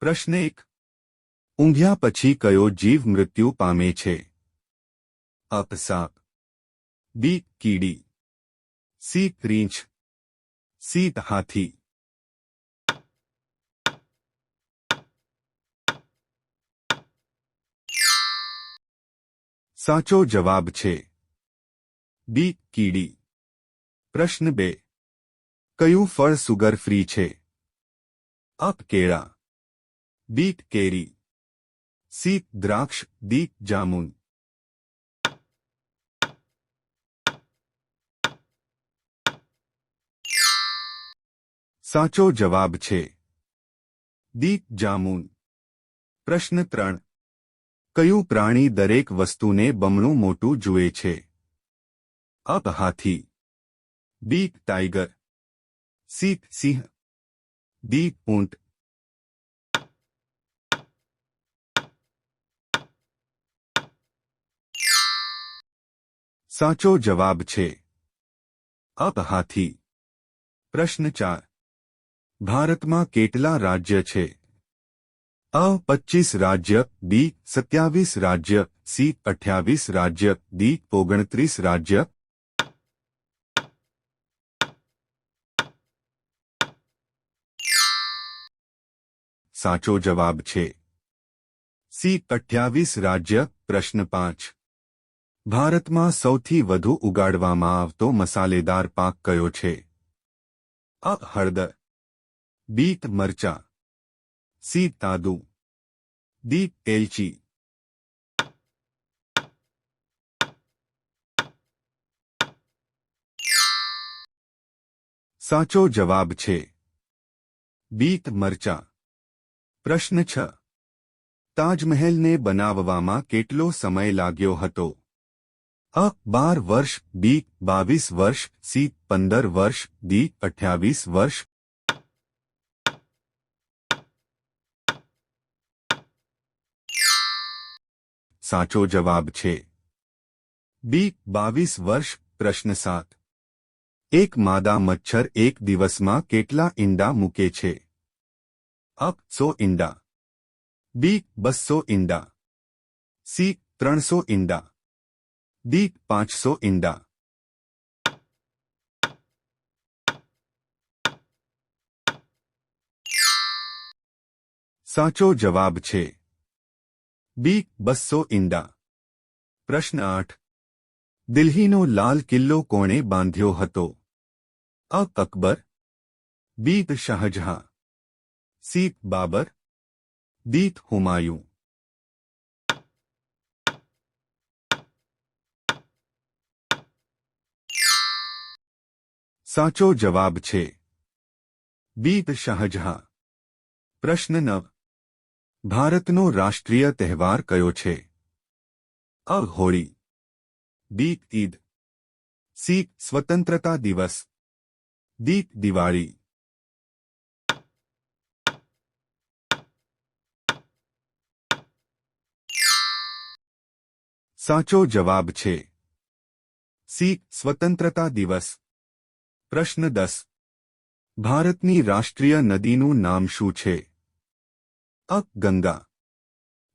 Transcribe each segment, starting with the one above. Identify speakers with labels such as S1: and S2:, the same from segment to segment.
S1: પ્રશ્ન એક. ઊંઘ્યા પછી કયો જીવ મૃત્યુ પામે છે? અપ સાપ. બી, કીડી. સી રીંછ સી, હાથી. સાચો જવાબ છે. બી, કીડી. પ્રશ્ન બે. કયું ફળ સુગર ફ્રી છે? અપ કેળા. બી કેરી સી દ્રાક્ષ દી જામુન સાચો જવાબ છે દી જામુન પ્રશ્ન ત્રણ કયું પ્રાણી દરેક વસ્તુને બમણું મોટું જુએ છે અપ હાથી બી ટાઈગર સીત સિંહ દી ઊંટ સાચો જવાબ છે અપ હાથી પ્રશ્ન ચાર ભારતમાં કેટલા રાજ્ય છે અ પચીસ રાજ્ય બી સત્યાવીસ રાજ્ય સી અઠ્યાવીસ રાજ્ય ડી ઓગણત્રીસ રાજ્ય સાચો જવાબ છે સી અઠ્યાવીસ રાજ્ય પ્રશ્ન પાંચ ભારતમાં સૌથી વધુ ઉગાડવામાં આવતો મસાલેદાર પાક કયો છે? અ, હળદર. બીટ મરચા. સી, તાદુ. દી એલચી સાચો જવાબ છે બીટ મરચા. પ્રશ્ન છ. તાજમહેલને બનાવવામાં કેટલો સમય લાગ્યો હતો? અ, બાર વર્ષ, બી, બાવીસ વર્ષ, સી, પંદર વર્ષ, ડી, અઠ્યાવીસ વર્ષ. સાચો જવાબ છે. બી, બાવીસ વર્ષ, પ્રશ્ન સાત. એક માદા મચ્છર એક દિવસમાં કેટલા ઈંડા મૂકે છે? અ, સો ઈંડા. બી, બસો ઈંડા. સી, ત્રણસો ઈંડા. ડી પાંચસો ઈંડા. સાચો જવાબ છે. બી બસો ઈંડા. પ્રશ્ન આઠ. દિલ્હીનો લાલ કિલ્લો કોણે બાંધ્યો હતો? A Akbar, B Shahjahan, C Babar D Humayun સાચો જવાબ છે બીત શાહજહાં પ્રશ્ન નવ ભારતનો રાષ્ટ્રીય તહેવાર કયો છે A Holi B Eid C સ્વતંત્રતા દિવસ દી દિવાળી સાચો જવાબ છે સી સ્વતંત્રતા દિવસ પ્રશ્ન દસ. ભારતની રાષ્ટ્રીય નદીનું નામ શું છે? A. Ganga.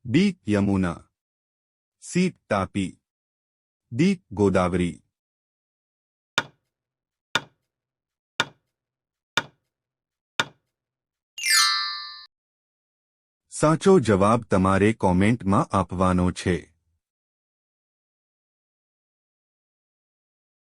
S1: B. Yamuna. C. Tapi. D Godavari. સાચો જવાબ તમારે કોમેન્ટમાં આપવાનો છે.